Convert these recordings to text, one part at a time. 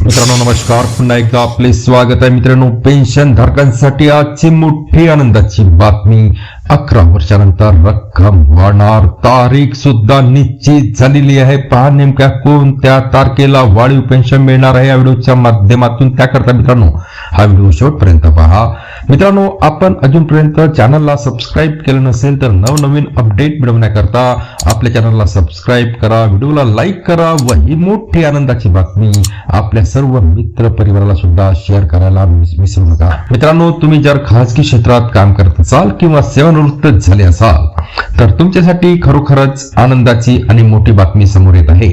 मित्रांनो नमस्कार. पुन्हा एकदा आपले स्वागत आहे मित्रांनो. पेन्शन धारकांसाठी आजची मोठी आनंदाची बातमी. अकरा वर्षानंतर रक्कम वाढणार. तारीख सुद्धा निश्चित झालेली आहे. पहा नेमक्या कोणत्या तारखेला वाढीव पेन्शन मिळणार आहे या व्हिडिओच्या माध्यमातून. त्याकरता मित्रांनो? हा व्हिडिओ शेवटपर्यंत पहा. मित्रांनो आपण अजूनपर्यंत चॅनलला सबस्क्राईब केलं नसेल तर नवनवीन अपडेट मिळवण्याकरता आपल्या चॅनलला सबस्क्राईब करा व्हिडिओला लाईक करा व ही मोठी आनंदाची बातमी आपल्या सर्व मित्र परिवाराला सुद्धा शेअर करायला विसरू नका. मित्रांनो तुम्ही जर खाजगी क्षेत्रात काम करत असाल किंवा सेवानिवृत्त झाले असाल तर तुमच्यासाठी खरोखरच आनंदाची आणि मोठी बातमी समोर येत आहे.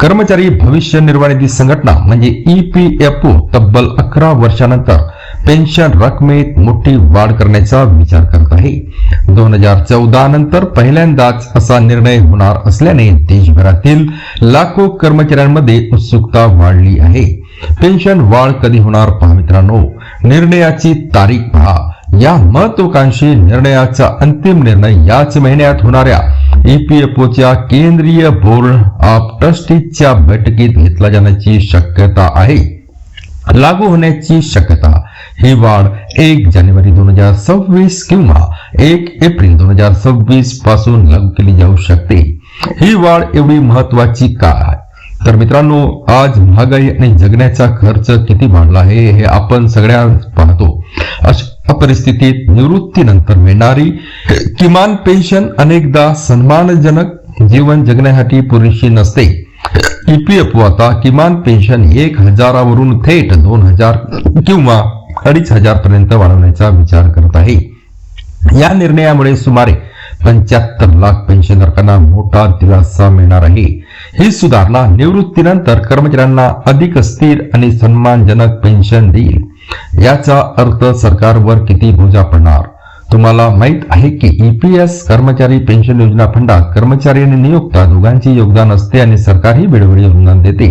कर्मचारी भविष्य निर्वाह निधी संघटना म्हणजे ईपीएफओ तब्बल अकरा वर्षानंतर पेन्शन रकमेत मोठी वाढ करण्याचा विचार करत आहे. दोन हजार चौदा नंतर पहिल्यांदाच असा निर्णय होणार असल्याने देशभरातील लाखो कर्मचाऱ्यांमध्ये उत्सुकता वाढली आहे. पेन्शन वाढ कधी होणार पहा मित्रांनो निर्णयाची तारीख पहा. या महत्वाकांक्षी निर्णयाचा अंतिम निर्णय याच महिन्यात होणाऱ्या ईपीएफओच्या केंद्रीय बोर्ड ऑफ ट्रस्टीजच्या बैठकीत घेतला जाण्याची शक्यता आहे. लागू होण्याची शक्यता ही वाढ एक जानेवारी दोन हजार सव्वीस किंवा एक एप्रिल दोन हजार सव्वीसपासून लागू केली जाऊ शकते. ही वाढ एवढी महत्वाची का आहे तर मित्रांनो आज महागाई आणि जगण्याचा खर्च किती वाढला आहे हे आपण सगळ्या पाहतो. अशा परिस्थितीत निवृत्तीनंतर मिळणारी किमान पेन्शन अनेकदा सन्मानजनक जीवन जगण्यासाठी पुरेशी नसते. ईपीएफ आता किमान पेन्शन एक हजारावरून थेट दोन हजार किंवा अडीच हजार पर्यंत वाढवण्याचा विचार करत आहे. या निर्णयामुळे सुमारे पंच्याहत्तर लाख पेन्शनधारकांना मोठा दिलासा मिळणार आहे. ही सुधारणा निवृत्तीनंतर कर्मचाऱ्यांना अधिक स्थिर आणि सन्मानजनक पेन्शन देईल. याचा अर्थ सरकारवर किती बोजा पडणार? तुम्हाला माहीत आहे की ईपीएस कर्मचारी पेन्शन योजना फंडात कर्मचारी आणि नियोक्ता दोघांचे योगदान असते आणि सरकारही वेळोवेळी योगदान देते.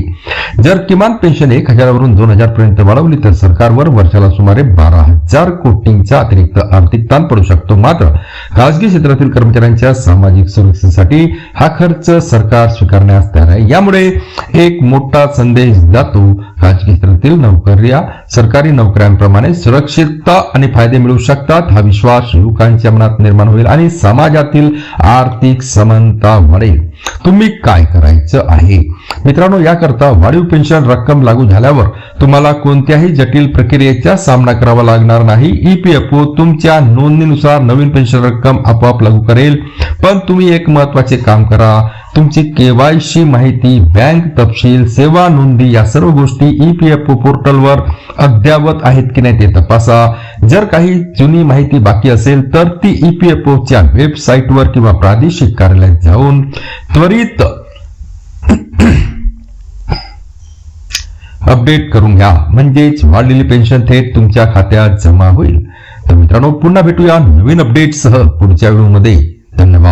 जर किमान पेन्शन एक हजारावरून दोन हजार पर्यंत वाढवली तर सरकारवर वर्षाला सुमारे बारा हजार कोटींचा अतिरिक्त आर्थिक ताण पडू शकतो. मात्र खासगी क्षेत्रातील कर्मचाऱ्यांच्या सामाजिक सुरक्षेसाठी हा खर्च सरकार स्वीकारण्यास तयार आहे. यामुळे एक मोठा संदेश जातो खाजगी क्षेत्रातील नोकऱ्या सरकारी नोकऱ्यांप्रमाणे सुरक्षितता आणि फायदे मिळू शकतात हा विश्वास युवकांच्या मनात निर्माण होईल आणि समाजातील आर्थिक समानता वाढेल. तुम्ही काय करायचं आहे? मित्रांनो याकरता वाढीव पेन्शन रक्कम लागू झाल्यावर तुम्हाला कोणत्याही जटिल प्रक्रियेचा सामना करावा लागणार नाही. ईपीएफओ तुमच्या नोंदणीनुसार नवीन पेन्शन रक्कम आपोआप लागू करेल. पण तुम्ही एक महत्त्वाचे काम करा. तुमची केवायसी माहिती बँक तपशील सेवा नोंदी या सर्व गोष्टी ई पी एफ ओ पोर्टलवर अद्ययावत आहेत की नाही ते तपासा. जर काही जुनी माहिती बाकी असेल तर ती ईपीएफओच्या वेबसाईटवर किंवा प्रादेशिक कार्यालयात जाऊन त्वरित अपडेट करून घ्या. म्हणजेच वाढलेली पेन्शन थेट तुमच्या खात्यात जमा होईल. तर मित्रांनो पुन्हा भेटूया नवीन अपडेटसह पुढच्या व्हिडिओमध्ये. धन्यवाद.